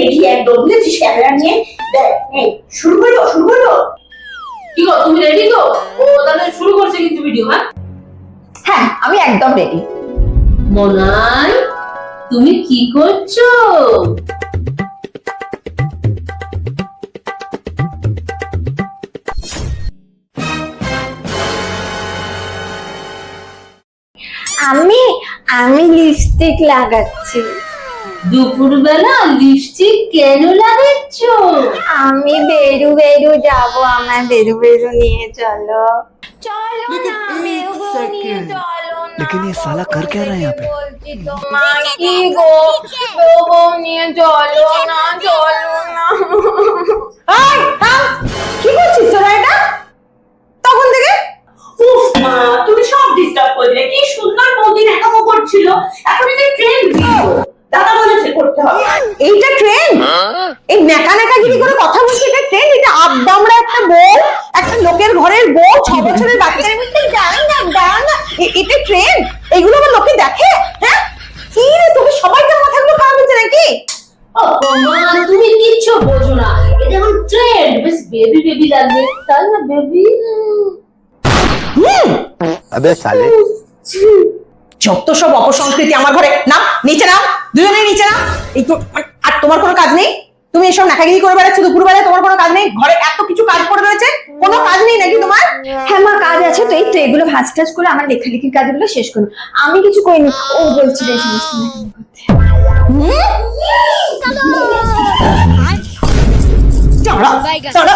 Ready একদম বুঝেছিস? Camera নিয়ে শুরু করল শুরু করল। কি গো তুমি রেডি তো? ও তাহলে শুরু করছে কিন্তু ভিডিও হ্যাঁ? হ্যাঁ আমি একদম রেডি মনাই তুমি কি করছ? আমি আমি লিপস্টিক লাগাচ্ছি। দুপুরবেলা লিপস্টিক কেন লাগাচ্ছ আমি বেরু বেরু যাব আমার বেরু বেরু নিয়ে চলো চলো लेकिन না एक বেরু বেরু নিয়ে second। চলো না लेकिन ये साला कर क्या रहा है यहाँ पे? বলছি তোমার কি গো বেরু বেরু নিয়ে চলো না চলো না এই থাম কি করছিস তোরা এটা তখন থেকে উফ মা তুমি সব ডিস্টার্ব করলে কি করতে হবে। এইটা ট্রেন এই ন্যাকা ন্যাকাগিরি করে কথা বলছি এটা ট্রেন এটা আবদামরা একটা বউ একটা লোকের ঘরের বউ ছ বছরের বাচ্চার মধ্যে এটা ট্রেন এগুলো আবার লোকে দেখে? হ্যাঁ? কি রে তুমি সবাইকে মাথাগুলো খারাপ হচ্ছে নাকি? তুমি কিচ্ছু বোঝো না। এটা এখন ট্রেন্ড বেশ বেবি বেবি লাগবে। তাই না বেবি আবে সালে যত সব অপসংস্কৃতি আমার ঘরে না নিচে নাও দুজনে নিচে নাও এই তো আর তোমার কোনো কাজ নেই? তুমি এসব নাকাগিরি করে বেড়াচ্ছ দুপুরবেলায় তোমার কোনো কাজ নেই? ঘরে এত কিছু কাজ পড়ে রয়েছে? কোনো কাজ নেই নাকি তোমার? হ্যাঁ মা কাজ আছে তো এই তো এগুলো ভাজ টাজ করে আমার লেখালেখির কাজগুলো শেষ করো আমি কিছু করিনি ও বলছিল এই সমস্ত? চলো, চলো,